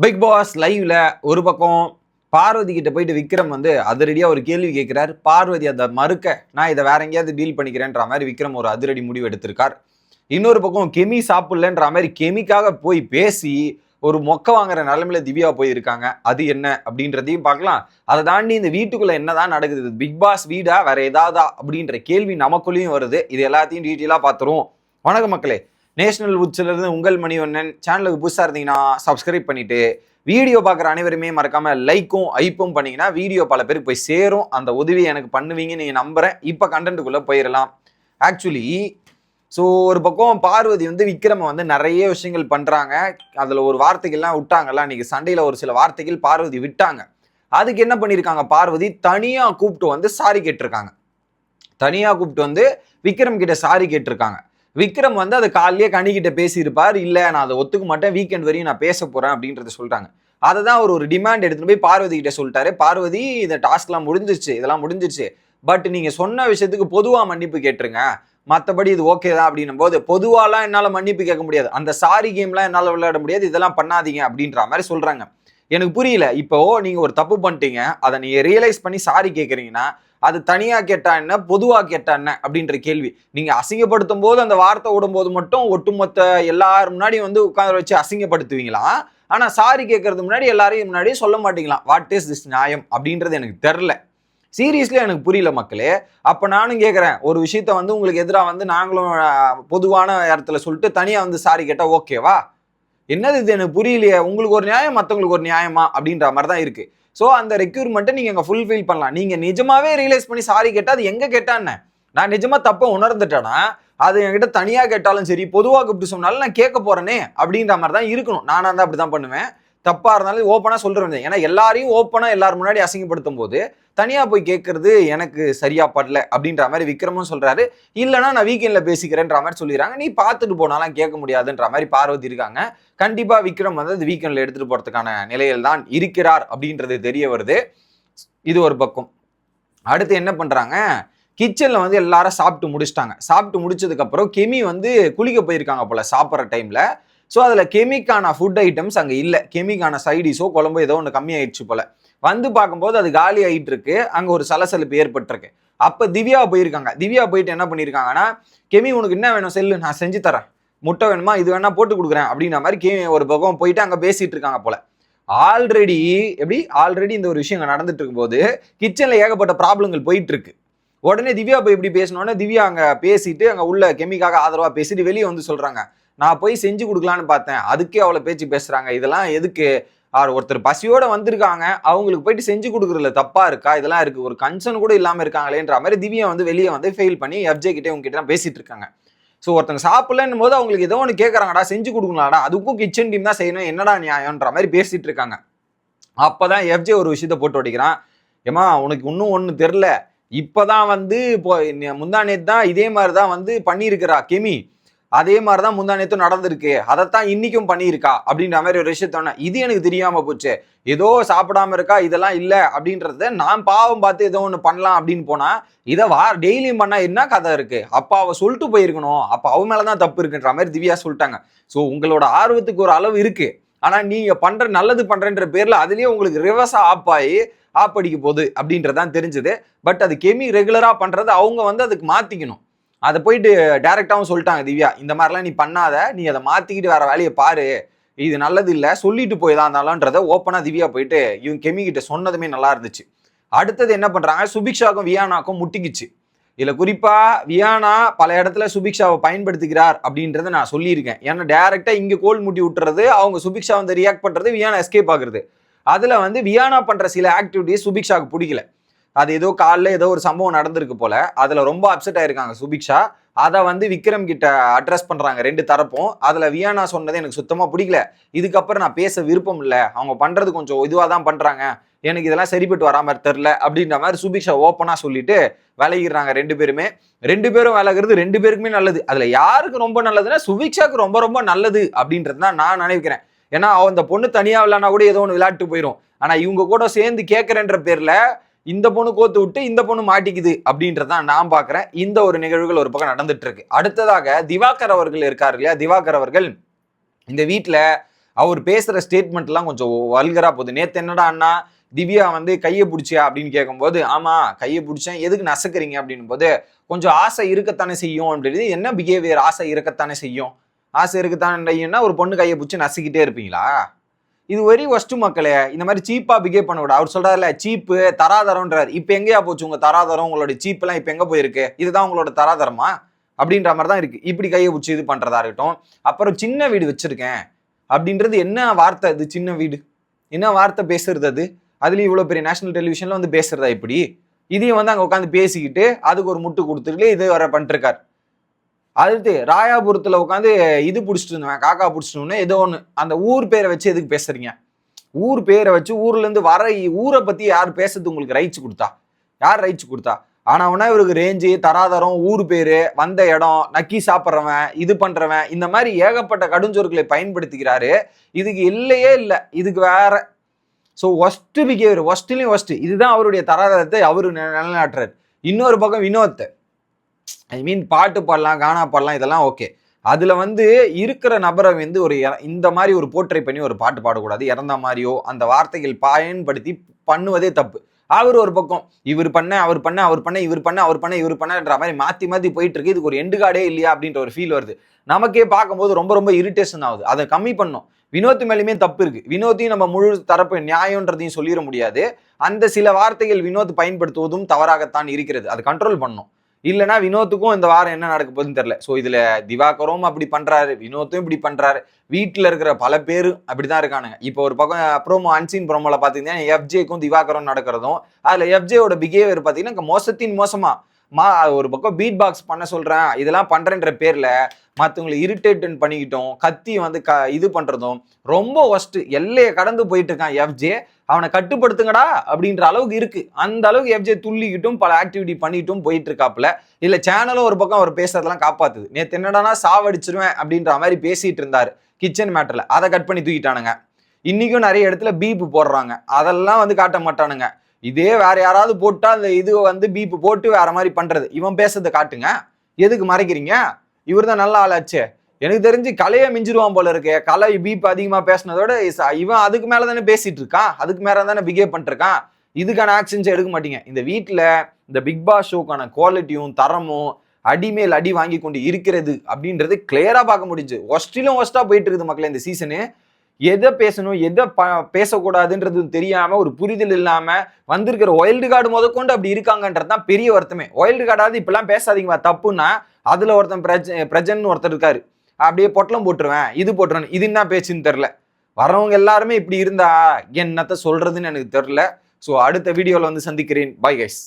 Big pass லைவ்ல ஒரு பக்கம் பார்வதி கிட்ட போயிட்டு விக்ரம் வந்து அதிரடியாக ஒரு கேள்வி கேட்கிறார் பார்வதி அதை மறுக்க நான் இதை வேற எங்கேயாவது டீல் பண்ணிக்கிறேன்ற மாதிரி விக்ரம் ஒரு அதிரடி முடிவு எடுத்திருக்கார். இன்னொரு பக்கம் கெமி சாப்பிடலன்ற மாதிரி கெமிக்காக போய் பேசி ஒரு மொக்க வாங்குற நிலைமையில திவ்யா போயிருக்காங்க. அது என்ன? அப்படின்றதையும் பார்க்கலாம். அதை தாண்டி இந்த வீட்டுக்குள்ள என்னதான் நடக்குது? பிக் பாஸ் வீடா? வேற ஏதாவதா? அப்படின்ற கேள்வி நமக்குள்ளேயும் வருது. இது எல்லாத்தையும் டீட்டெயிலாக பார்த்துருவோம். வணக்கம் மக்களே. நேஷனல் வுட்ஸ்லேருந்து உங்கள் மணிவண்ணன் சேனலுக்கு புதுசாக இருந்தீங்கன்னா சப்ஸ்கிரைப் பண்ணிட்டு வீடியோ பார்க்குற அனைவருமே மறக்காமல் லைக்கும் ஐப்பும் பண்ணிங்கன்னா வீடியோ பல பேருக்கு போய் சேரும். அந்த உதவி எனக்கு பண்ணுவீங்க நீங்கள் நம்புகிறேன் இப்போ கண்டென்ட்டுக்குள்ளே போயிடலாம் ஆக்சுவலி ஸோ ஒரு பக்கம் பார்வதி வந்து விக்ரம வந்து நிறைய விஷயங்கள் பண்ணுறாங்க அதில் ஒரு வார்த்தைகள்லாம் விட்டாங்கல்ல இன்றைக்கி சண்டையில் ஒரு சில வார்த்தைகள் பார்வதி விட்டாங்க. அதுக்கு என்ன பண்ணியிருக்காங்க பார்வதி? தனியாக கூப்பிட்டு வந்து சாரி கேட்டிருக்காங்க. தனியாக கூப்பிட்டு வந்து விக்ரம் கிட்ட சாரி கேட்டிருக்காங்க. விக்ரம் வந்து அதை காலையிலேயே கணிக்கிட்ட பேசியிருப்பார் இல்லை நான் அதை ஒத்துக்க மாட்டேன் வீக்கெண்ட் வரையும் நான் பேச போகிறேன் அப்படின்றத சொல்கிறாங்க அதை தான் அவர் ஒரு டிமாண்ட் எடுத்துகிட்டு போய் பார்வதி கிட்ட சொல்லிட்டாரு. பார்வதி இந்த டாஸ்க்லாம் முடிஞ்சிருச்சு இதெல்லாம் முடிஞ்சிருச்சு. பட் நீங்கள் சொன்ன விஷயத்துக்கு பொதுவாக மன்னிப்பு கேட்டுருங்க. மற்றபடி இது ஓகே தான் அப்படின்னும் போது பொதுவாலாம் என்னால் மன்னிப்பு கேட்க முடியாது. அந்த சாரி கேம்லாம் என்னால் விளையாட முடியாது. இதெல்லாம் பண்ணாதீங்க அப்படின்ற மாதிரி சொல்கிறாங்க எனக்கு புரியல. இப்போ நீங்கள் ஒரு தப்பு பண்ணிட்டீங்க. அதை நீங்கள் ரியலைஸ் பண்ணி சாரி கேட்குறீங்கன்னா அது தனியாக கேட்டா என்ன பொதுவாக கேட்டா என்ன அப்படின்ற கேள்வி. நீங்கள் அசிங்கப்படுத்தும் போது அந்த வார்த்தை விடும்போது மட்டும் ஒட்டுமொத்த எல்லாரும் முன்னாடி வந்து உட்கார வச்சு அசிங்கப்படுத்துவீங்களா? ஆனால் சாரி கேட்கறது முன்னாடி எல்லாரையும் முன்னாடி சொல்ல மாட்டீங்களா வாட் இஸ் திஸ் நியாயம் அப்படின்றது எனக்கு தெரில சீரியஸ்லி எனக்கு புரியல மக்களே. அப்போ நானும் கேட்குறேன் ஒரு விஷயத்த வந்து உங்களுக்கு எதிராக வந்து நாங்களும் பொதுவான இடத்துல சொல்லிட்டு தனியாக வந்து சாரி கேட்டால் ஓகேவா என்னது இது எனக்கு புரியலையே. உங்களுக்கு ஒரு நியாயம் மற்றவங்களுக்கு ஒரு நியாயமா? அப்படின்ற மாதிரி தான் இருக்குது ஸோ அந்த ரெக்யூர்மெண்ட்டை நீங்கள் அங்கே ஃபுல்ஃபில் பண்ணலாம். நீங்கள் நிஜமாவே ரியலைஸ் பண்ணி சாரி கேட்டால் அது எங்கே கேட்டான்னு? நான் நிஜமாக தப்பை உணர்ந்துட்டேன்னா அது என்கிட்ட தனியாக கேட்டாலும் சரி பொதுவாக கூப்பிட்டு சொன்னாலும் நான் கேட்க போகிறேனே அப்படின்ற மாதிரி தான் இருக்கணும். நானாக தான் அப்படி தான் பண்ணுவேன். தப்பாக இருந்தாலும் ஓப்பனாக சொல்கிறேன் ஏன்னா எல்லாரையும் ஓப்பனாக எல்லாரும் முன்னாடி அசிங்கப்படுத்தும் போது தனியாக போய் கேட்கறது எனக்கு சரியா படல அப்படின்ற மாதிரி விக்ரமும் சொல்கிறாரு இல்லைனா நான் வீக்கெண்டில் பேசிக்கிறேன்ற மாதிரி சொல்லிடுறாங்க. நீ பார்த்துட்டு போனாலாம் கேட்க முடியாதுன்ற மாதிரி பார்வதி இருக்காங்க. கண்டிப்பாக விக்ரம் வந்து அது வீக்கெண்டில் எடுத்துகிட்டு போகிறதுக்கான நிலையில் தான் இருக்கிறார் அப்படின்றது தெரிய வருது. இது ஒரு பக்கம். அடுத்து என்ன பண்ணுறாங்க கிச்சனில் வந்து எல்லாரும் சாப்பிட்டு முடிச்சிட்டாங்க. சாப்பிட்டு முடிச்சதுக்கப்புறம் கெமி வந்து குளிக்க போயிருக்காங்க போல சாப்பிட்ற டைமில் ஸோ அதில் கெமிக்கான ஃபுட் ஐட்டம்ஸ் அங்கே இல்லை. கெமிக்கான சைடிஸோ குழம்போ ஏதோ ஒன்று கம்மியாயிடுச்சு போல. வந்து பார்க்கும்போது அது காலி ஆகிட்டு இருக்கு. அங்கே ஒரு சலசலப்பு ஏற்பட்டிருக்கு. அப்போ திவ்யா போயிருக்காங்க. திவ்யா போயிட்டு என்ன பண்ணியிருக்காங்கன்னா கெமி உனக்கு என்ன வேணும்? செல்லு. நான் செஞ்சு தரேன். முட்டை வேணுமா? இது வேணா போட்டு கொடுக்குறேன். அப்படின்ற மாதிரி கெமி ஒரு பக்கம் போயிட்டு அங்கே பேசிட்டு இருக்காங்க போல. ஆல்ரெடி எப்படி? ஆல்ரெடி இந்த ஒரு விஷயம் நடந்துட்டு இருக்கும்போது கிச்சனில் ஏகப்பட்ட ப்ராப்ளங்கள் போயிட்டு இருக்கு. உடனே திவ்யா போய் இப்படி பேசினோடனே திவ்யா அங்கே பேசிட்டு அங்கே உள்ள கெமிக்காக ஆதரவாக பேசிட்டு வெளியே வந்து சொல்கிறாங்க நான் போய் செஞ்சு கொடுக்கலான்னு பார்த்தேன். அதுக்கே அவ்வளோ பேச்சு பேசுகிறாங்க இதெல்லாம் எதுக்கு? ஆர் ஒருத்தர் பசியோட வந்திருக்காங்க. அவங்களுக்கு போயிட்டு செஞ்சு கொடுக்குறதுல தப்பா இருக்கா? இதெல்லாம் இருக்கு. ஒரு கன்சர்ன் கூட இல்லாமல் இருக்காங்களேன்ற மாதிரி திவ்யா வந்து வெளியே வந்து ஃபெயில் பண்ணி எஃப்ஜே கிட்டே உங்ககிட்ட தான் பேசிட்டு இருக்காங்க. ஸோ ஒருத்தங்க சாப்பிடலன்னும் போது அவங்களுக்கு ஏதோ ஒன்று கேட்குறாங்கடா செஞ்சு கொடுக்கலாம்டா. அதுக்கும் கிச்சன் டீம் தான் செய்யணும். என்னடா நியாயம்ன்ற மாதிரி பேசிட்டு இருக்காங்க. அப்போ தான் எஃப்ஜே ஒரு விஷயத்த போட்டு ஓடிக்கிறான் ஏமா உனக்கு இன்னும் ஒன்று தெரில இப்போ தான் வந்து இப்போ முந்தா நேற்று தான் இதே மாதிரி தான் வந்து பண்ணியிருக்கிறா. கெமி அதே மாதிரி தான் முந்தா நேற்று நடந்திருக்கு. அதைத்தான் இன்னைக்கும் பண்ணியிருக்கா அப்படின்ற மாதிரி ஒரு விஷயத்தோட இது எனக்கு தெரியாம போச்சு. ஏதோ சாப்பிடாம இருக்கா? இதெல்லாம் இல்லை அப்படின்றத நான் பாவம் பார்த்து ஏதோ ஒன்று பண்ணலாம் அப்படின்னு போனா இதை வா டெய்லியும் பண்ணா என்ன கதை இருக்கு? அப்போ அவ சொல்லிட்டு போயிருக்கணும். அப்போ அவன் மேலதான் தப்பு இருக்குன்ற மாதிரி திவ்யா சொல்லிட்டாங்க. ஸோ உங்களோட ஆர்வத்துக்கு ஒரு அளவு இருக்கு. ஆனா நீங்க பண்ற நல்லது பண்றேன்ற பேர்ல அதுலயே உங்களுக்கு ரிவர்ஸா ஆப் ஆகி ஆப் அடிக்க போகுது அப்படின்றதான் தெரிஞ்சது. பட் அது கெமி ரெகுலரா பண்றது அவங்க வந்து அதுக்கு மாத்திக்கணும். அதை போயிட்டு டேரெக்டாகவும் சொல்லிட்டாங்க திவ்யா இந்த மாதிரிலாம் நீ பண்ணாத நீ அதை மாற்றிக்கிட்டு வேற வேலையை பாரு இது நல்லது இல்லை சொல்லிட்டு போய் தான் இருந்தாலும்ன்றத ஓப்பனாக திவ்யா போயிட்டு இவங்க கெமிக்கிட்ட சொன்னதுமே நல்லா இருந்துச்சு. அடுத்தது என்ன பண்ணுறாங்க சுபிக்ஷாக்கும் வியானாக்கும் முட்டிக்கிச்சு. இதில் குறிப்பாக வியானா பல இடத்துல சுபிக்ஷாவை பயன்படுத்துகிறார் அப்படின்றத நான் சொல்லியிருக்கேன். ஏன்னா டேரெக்டாக இங்கே கோல் முட்டி விட்டுறது அவங்க சுபிக்ஷா வந்து ரியாக்ட் பண்ணுறது வியானா எஸ்கேப் ஆகுறது. அதில் வந்து வியானா பண்ணுற சில ஆக்டிவிட்டிஸ் சுபிக்ஷாவுக்கு பிடிக்கல. அது ஏதோ காலைல ஏதோ ஒரு சம்பவம் நடந்திருக்கு போல. அதில் ரொம்ப அப்செட் ஆயிருக்காங்க சுபிக்ஷா. அதை வந்து விக்ரம் கிட்ட அட்ரஸ் பண்ணுறாங்க ரெண்டு தரப்பும். அதில் வியானா சொன்னது எனக்கு சுத்தமாக பிடிக்கல. இதுக்கப்புறம் நான் பேச விருப்பம் இல்லை. அவங்க பண்ணுறது கொஞ்சம் இதுவாக தான் பண்ணுறாங்க எனக்கு இதெல்லாம் சரிப்பட்டு வரா மாதிரி தெரில அப்படின்ற மாதிரி சுபிக்ஷா ஓப்பனாக சொல்லிட்டு விலகிடுறாங்க ரெண்டு பேருமே. ரெண்டு பேரும் விலகிறது ரெண்டு பேருக்குமே நல்லது. அதில் யாருக்கு ரொம்ப நல்லதுன்னா சுபிக்ஷாக்கு ரொம்ப ரொம்ப நல்லது அப்படின்றது தான் நான் நினைக்கிறேன். ஏன்னா அந்த பொண்ணு தனியாக விளாட்னா கூட ஏதோ ஒன்று விளையாட்டு போயிடும் ஆனால் இவங்க கூட சேர்ந்து கேட்குறேன்ற பேரில் இந்த பொண்ணு கோத்து விட்டு இந்த பொண்ணு மாட்டிக்குது அப்படின்றதான் நான் பார்க்குறேன் இந்த ஒரு நிகழ்வுகள் ஒரு பக்கம் நடந்துட்டு இருக்கு அடுத்ததாக திவாகர் அவர்கள் இருக்கார் இல்லையா? திவாகர் அவர்கள் இந்த வீட்டில் அவர் பேசுகிற ஸ்டேட்மெண்ட்லாம் கொஞ்சம் வல்கரா போகுது. நேற்று என்னடா அண்ணா? திவ்யா வந்து கையை பிடிச்சியா? அப்படின்னு கேட்கும்போது ஆமாம் கையை பிடிச்சேன். எதுக்கு நசுக்கிறீங்க? அப்படின்னும் போது கொஞ்சம் ஆசை இருக்கத்தானே செய்யும் அப்படின்றது. என்ன பிஹேவியர் ஆசை இருக்கத்தானே செய்யும். ஆசை இருக்கத்தானேன்னா ஒரு பொண்ணு கையை பிடிச்சி நசுக்கிட்டே இருப்பீங்களா? இது வெரி ஒஸ்ட் மக்களே. இந்த மாதிரி சீப்பா பிஹேவ் பண்ண விட அவர் சொல்றாருல சீப்பு தராதரம்ன்றார். இப்போ எங்கேயா போச்சு உங்க தராதரம்? உங்களோட சீப்லாம் இப்போ எங்க போயிருக்கு? இதுதான் உங்களோட தராதரமா? அப்படின்ற மாதிரி தான் இருக்கு. இப்படி கையை பிடிச்சி இது பண்றதா இருக்கட்டும். அப்புறம் சின்ன வீடு வச்சிருக்கேன். அப்படின்றது என்ன வார்த்தை அது சின்ன வீடு? என்ன வார்த்தை பேசுறது அது? அதுலயும் இவ்வளவு பெரிய நேஷனல் டெலிவிஷன்ல வந்து பேசுறதா இப்படி? இதையும் வந்து அங்க உட்காந்து பேசிக்கிட்டு அதுக்கு ஒரு முட்டு கொடுத்துட்டு இது வர பண்ணிருக்காரு அடுத்து ராயாபுரத்தில் உட்காந்து இது பிடிச்சிட்டு இருந்தேன் காக்கா பிடிச்சிட்டு ஏதோ ஒன்று அந்த ஊர் பேரை வச்சு எதுக்கு பேசுறீங்க? ஊர் பேரை வச்சு ஊர்லேருந்து வர ஊரை பற்றி யார் பேசுறது உங்களுக்கு ரைட்ஸ் கொடுத்தா? யார் ரைட்ஸ் கொடுத்தா? ஆனால் உடனே இவருக்கு ரேஞ்சு தராதரம் ஊர் பேர் வந்த இடம் நக்கி சாப்பிட்றவன் இது பண்ணுறவன் இந்த மாதிரி ஏகப்பட்ட கடுஞ்சொற்களை பயன்படுத்திக்கிறாரு. இதுக்கு இல்லையே இல்லை. இதுக்கு வேற. ஸோ ஒஸ்ட்டு பிஹேவியர் ஒஸ்ட்லேயும் ஒஸ்ட்டு இதுதான் அவருடைய தராதரத்தை அவர் நி- நிலைநாட்டுறாரு. இன்னொரு பக்கம் வினோத்தை. ஐ மீன் பாட்டு பாடலாம் கானா பாடலாம் இதெல்லாம் ஓகே அதில் வந்து இருக்கிற நபரை வந்து ஒரு இந்த மாதிரி ஒரு போர்ட்ரை பண்ணி ஒரு பாட்டு பாடக்கூடாது. இறந்த மாதிரியோ அந்த வார்த்தைகள் பயன்படுத்தி பண்ணுவதே தப்பு. அவர் ஒரு பக்கம் இவர் பண்ண அவர் பண்ண அவர் பண்ண இவர் பண்ண அவர் பண்ண இவர் பண்ணன்ற மாதிரி மாற்றி மாற்றி போயிட்டு இருக்கு இதுக்கு ஒரு எண்டு கார்டே இல்லையா அப்படின்ற ஒரு ஃபீல் வருது. நமக்கே பார்க்கும்போது ரொம்ப ரொம்ப இரிட்டேஷன் ஆகுது. அதை கம்மி பண்ணும் வினோத் மேலேயுமே தப்பு இருக்கு. வினோத்தையும் நம்ம முழு தரப்பு நியாயன்றதையும் சொல்லிட முடியாது. அந்த சில வார்த்தைகள் வினோத் பயன்படுத்துவதும் தவறாகத்தான் இருக்கிறது. அது கண்ட்ரோல் பண்ணும் இல்லைனா வினோத்துக்கும் இந்த வாரம் என்ன நடக்க போகுதுன்னு தெரில ஸோ இதுல திவாகரும் அப்படி பண்றாரு வினோத்தும் இப்படி பண்றாரு. வீட்டில் இருக்கிற பல பேரும் அப்படிதான் இருக்கானுங்க. இப்போ ஒரு பக்கம் ப்ரோமோ அன்சீன் ப்ரோமோவில் பாத்தீங்கன்னா எஃப்ஜேக்கும் திவாகரும் நடக்கிறதும் அதுல எஃப்ஜேயோட பிஹேவியர் பாத்தீங்கன்னா மோசத்தின் மோசமா. மா ஒரு பக்கம் பீட் பாக்ஸ் பண்ண சொல்கிறேன் இதெல்லாம் பண்ணுறேன்ற பேரில் மற்றவங்களை இரிட்டேட்டன் பண்ணிக்கிட்டோம் கத்தி வந்து க இது பண்ணுறதும் ரொம்ப ஒஸ்ட்டு எல்லையை கடந்து போயிட்டு இருக்கான் எஃப்ஜே அவனை கட்டுப்படுத்துங்கடா அப்படின்ற அளவுக்கு இருக்கு. அந்த அளவுக்கு எஃப்ஜே துள்ளிக்கிட்டும் பல ஆக்டிவிட்டி பண்ணிட்டும் போயிட்டு இருக்காப்புல இல்லை சேனலும் ஒரு பக்கம் அவர் பேசுறதெல்லாம் காப்பாத்துது. நேற்று என்னடானா சாவடிச்சிருவேன் அப்படின்ற மாதிரி பேசிட்டு இருந்தாரு கிச்சன் மேட்டரில் அதை கட் பண்ணி தூக்கிட்டானுங்க. இன்றைக்கும் நிறைய இடத்துல பீப்பு போடுறாங்க. அதெல்லாம் வந்து காட்ட மாட்டானுங்க. இதே வேற யாராவது போட்டா அந்த இது வந்து பீப்பு போட்டு வேற மாதிரி பண்றது. இவன் பேசுறதை காட்டுங்க. எதுக்கு மறைக்கிறீங்க? இவர் தான் நல்ல ஆளாச்சு எனக்கு தெரிஞ்சு கலையை மிஞ்சிருவான் போல இருக்கு. கலை பீப் அதிகமா பேசினதோட இவன் அதுக்கு மேல தானே பேசிட்டு இருக்கான். அதுக்கு மேல தானே பிஹேவ் பண்ணிருக்கான். இதுக்கான ஆக்ஷன்ஸ் எடுக்க மாட்டீங்க. இந்த வீட்டில் இந்த பிக் பாஸ் ஷோக்கான குவாலிட்டியும் தரமும் அடிமேல் அடி வாங்கி கொண்டு இருக்கிறது அப்படின்றது கிளியரா பார்க்க முடிஞ்சு. ஒஸ்டிலும் ஒஸ்டா போயிட்டு இருக்குது மக்களே இந்த சீசனு எதை பேசணும் எதை ப பேசக்கூடாதுன்றது தெரியாமல் ஒரு புரிதல் இல்லாமல் வந்திருக்கிற ஒயில்டு கார்டு முதற்கொண்டு அப்படி இருக்காங்கன்றது தான் பெரிய வருத்தமே. ஒயில்டு கார்டாவது இப்பெல்லாம் பேசாதீங்க தப்புன்னா அதில் ஒருத்தன் பிரஜ பிரஜன் ஒருத்தர் இருக்காரு. அப்படியே பொட்டலம் போட்டுருவேன் இது போட்டுருவேன் இது என்ன பேச்சுன்னு தெரில வரவங்க எல்லாருமே இப்படி இருந்தா என்னத்த சொல்கிறதுன்னு எனக்கு தெரில ஸோ அடுத்த வீடியோவில் வந்து சந்திக்கிறேன். Bye guys